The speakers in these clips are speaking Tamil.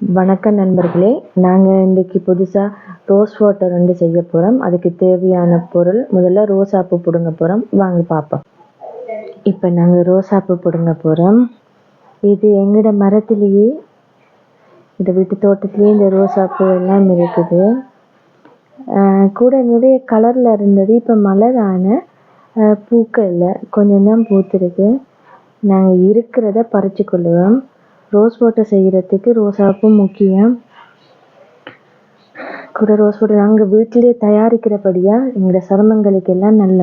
வணக்கம் நண்பர்களே. நாங்கள் இன்றைக்கி புதுசாக ரோஸ் வாட்டர் வந்து செய்ய போகிறோம் அதுக்கு தேவையான பொருள் முதல்ல ரோசாப்பூ பிடுங்க போகிறோம் வாங்க பார்ப்போம் இப்போ நாங்கள் ரோசாப்பூ பிடுங்க போகிறோம் இது எங்களோட மரத்துலேயே இந்த வீட்டு தோட்டத்துலேயே இந்த ரோசாப்பூ எல்லாம் இருக்குது. கூட நிறைய கலரில் இருந்தது. இப்போ மலரான பூக்கள் இல்லை கொஞ்சம் தான் பூத்துருக்கு. நாங்கள் இருக்கிறத பறித்து கொள்ளுவோம். ரோஸ் வாட்டர் செய்கிறதுக்கு ரோசாப்பூ முக்கியம். கூட ரோஸ் வாட்டர் நாங்கள் வீட்டிலேயே தயாரிக்கிறபடியாக எங்களோட சருமங்களுக்கு எல்லாம் நல்ல.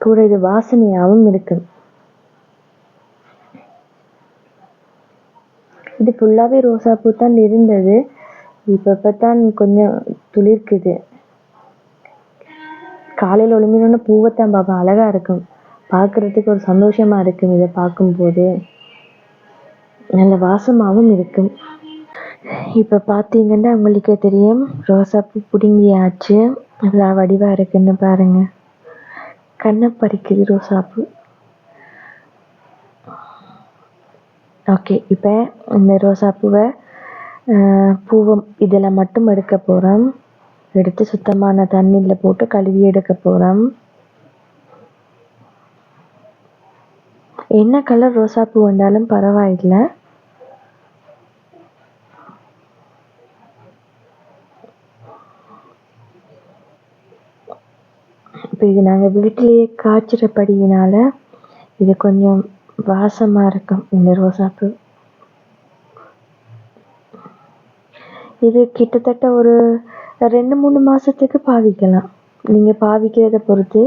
கூட இது வாசனையாகவும் இருக்கு. இது ஃபுல்லாகவே ரோசாப்பூ தான் இருந்தது. இப்போ இப்போ தான் கொஞ்சம் துளிர்க்குது காலையில் ஒளிமினோன்னு பூவைத்தான் பார்ப்பேன் அழகாக இருக்கும். பார்க்குறதுக்கு ஒரு சந்தோஷமாக இருக்கும் இதை பார்க்கும்போது. நல்ல வாசமாகவும் இருக்கும். இப்போ பார்த்தீங்கன்னா உங்களுக்கே தெரியும் ரோசாப்பூ பிடுங்கியாச்சு. நல்லா வடிவாக இருக்குன்னு பாருங்க. கண்ணை பறிக்குது ரோசாப்பூ ஓகே இப்போ இந்த ரோசாப்பூவை பூவை பூவம் இதில் மட்டும் எடுக்க போகிறோம் எடுத்து சுத்தமான தண்ணியில் போட்டு கழுவி எடுக்க போகிறோம் என்ன கலர் ரோசாப்பூ வந்தாலும் பரவாயில்லை. இப்போ இது நாங்கள் வீட்டிலேயே காய்ச்சிறபடியினால இது கொஞ்சம் வாசமாக இருக்கும் இந்த ரோசாப்பூ இது கிட்டத்தட்ட ஒரு ரெண்டு மூணு மாதத்துக்கு பாவிக்கலாம். நீங்கள் பாவிக்கிறத பொறுத்து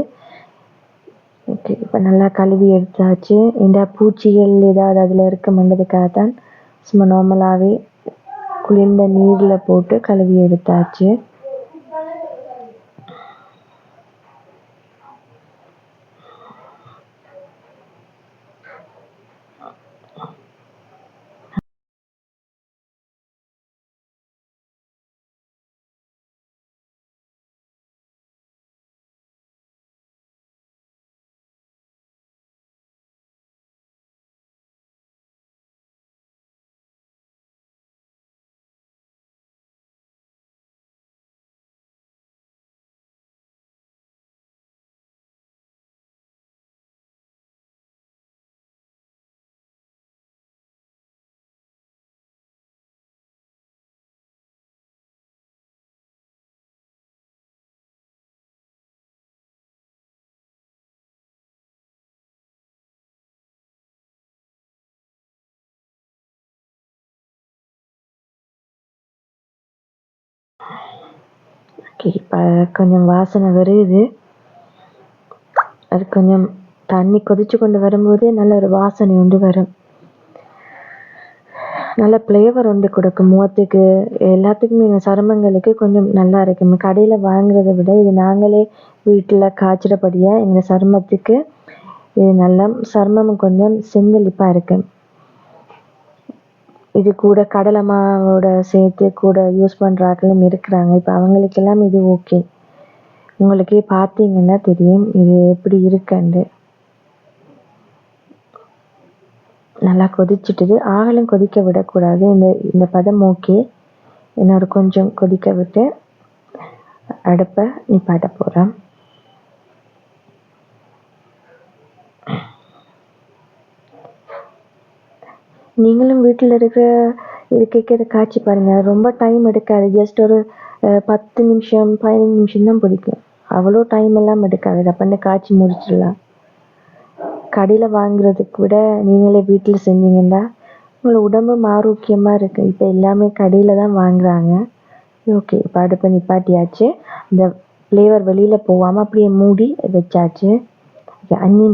ஓகே இப்போ நல்லா கழுவி எடுத்தாச்சு. இந்த பூச்சிகள் ஏதாவது அதில் இருக்குமென்றதுக்காக தான் சும்மா நார்மலாகவே குளிர்ந்த நீரில் போட்டு கழுவி எடுத்தாச்சு. ஓகே இப்போ கொஞ்சம் வாசனை வருது. அது கொஞ்சம் தண்ணி கொதிச்சு கொண்டு வரும்போது நல்ல ஒரு வாசனை உண்டு வரும். நல்ல ஃப்ளேவர் உண்டு கொடுக்கும் முகத்துக்கு. எல்லாத்துக்குமே இந்த சருமங்களுக்கு கொஞ்சம் நல்லா இருக்கும். கடையில் வாங்குறத விட இது நாங்களே வீட்டில் காய்ச்சிறபடியாக எங்கள் சருமத்துக்கு இது நல்லா சருமம் கொஞ்சம் செந்தளிப்பாக இருக்கும். இது கூட கடலை மாவோட சேர்த்து கூட யூஸ் பண்ணுற ஆட்களும் இருக்கிறாங்க. இப்போ அவங்களுக்கெல்லாம் இது ஓகே உங்களுக்கே பார்த்தீங்கன்னா தெரியும் இது எப்படி இருக்குண்டு நல்லா கொதிச்சுட்டுது. ஆகலும் கொதிக்க விடக்கூடாது. இந்த இந்த பதம் ஓகே இன்னொரு கொஞ்சம் கொதிக்க விட்டு அடுப்பை நிப்பாட்ட போகிறேன் நீங்களும் வீட்டில் இருக்கிற இருக்கைக்கு இதை காய்ச்சி பாருங்கள் ரொம்ப டைம் எடுக்காது. ஜஸ்ட் ஒரு பத்து நிமிஷம் பதினஞ்சு நிமிஷம் தான் பிடிக்கும். அவ்வளோ டைம் எல்லாம் எடுக்காது. இதை பண்ணி காய்ச்சி முடிச்சிடலாம். கடையில் வாங்குறதுக்கு விட நீங்களே வீட்டில் செஞ்சீங்கன்னா உங்களை உடம்பும் ஆரோக்கியமாக இருக்குது இப்போ எல்லாமே கடையில் தான் வாங்குறாங்க. ஓகே இப்போ அடுப்பை நிப்பாட்டியாச்சு. இந்த ஃப்ளேவர் வெளியில் போகாமல் அப்படியே மூடி வச்சாச்சு. ஓகே அஞ்சு